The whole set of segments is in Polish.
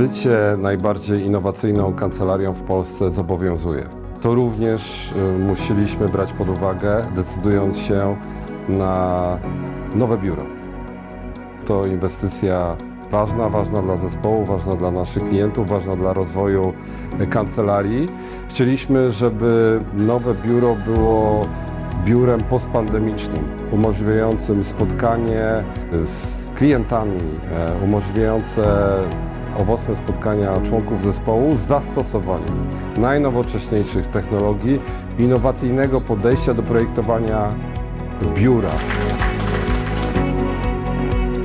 bycie najbardziej innowacyjną kancelarią w Polsce zobowiązuje. To również y, musieliśmy brać pod uwagę, decydując się na nowe biuro. To inwestycja ważna, ważna dla zespołu, ważna dla naszych klientów, ważna dla rozwoju kancelarii. Chcieliśmy, żeby nowe biuro było biurem postpandemicznym, umożliwiającym spotkanie z klientami, e, umożliwiające owocne spotkania członków zespołu z zastosowaniem najnowocześniejszych technologii, innowacyjnego podejścia do projektowania biura.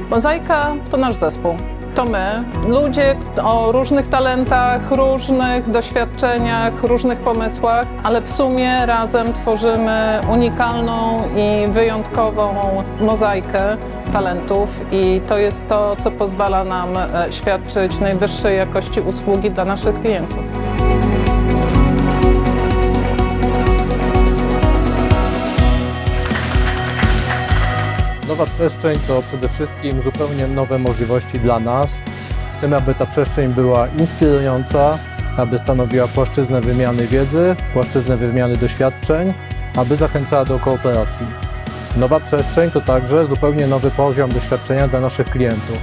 Mozaika to nasz zespół. To my, ludzie o różnych talentach, różnych doświadczeniach, różnych pomysłach, ale w sumie razem tworzymy unikalną i wyjątkową mozaikę talentów i to jest to, co pozwala nam e, świadczyć najwyższej jakości usługi dla naszych klientów. Nowa przestrzeń to przede wszystkim zupełnie nowe możliwości dla nas. Chcemy, aby ta przestrzeń była inspirująca, aby stanowiła płaszczyznę wymiany wiedzy, płaszczyznę wymiany doświadczeń, aby zachęcała do kooperacji. Nowa przestrzeń to także zupełnie nowy poziom doświadczenia dla naszych klientów.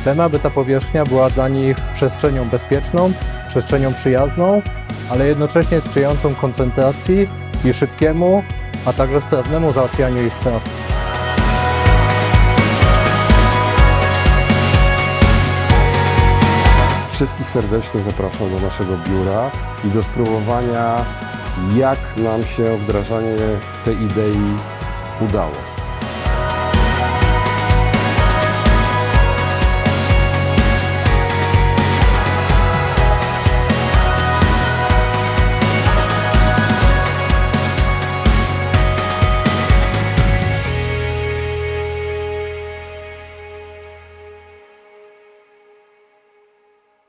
Chcemy, aby ta powierzchnia była dla nich przestrzenią bezpieczną, przestrzenią przyjazną, ale jednocześnie sprzyjającą koncentracji i szybkiemu, a także sprawnemu załatwianiu ich spraw. Wszystkich serdecznie zapraszam do naszego biura i do spróbowania, jak nam się wdrażanie tej idei udało.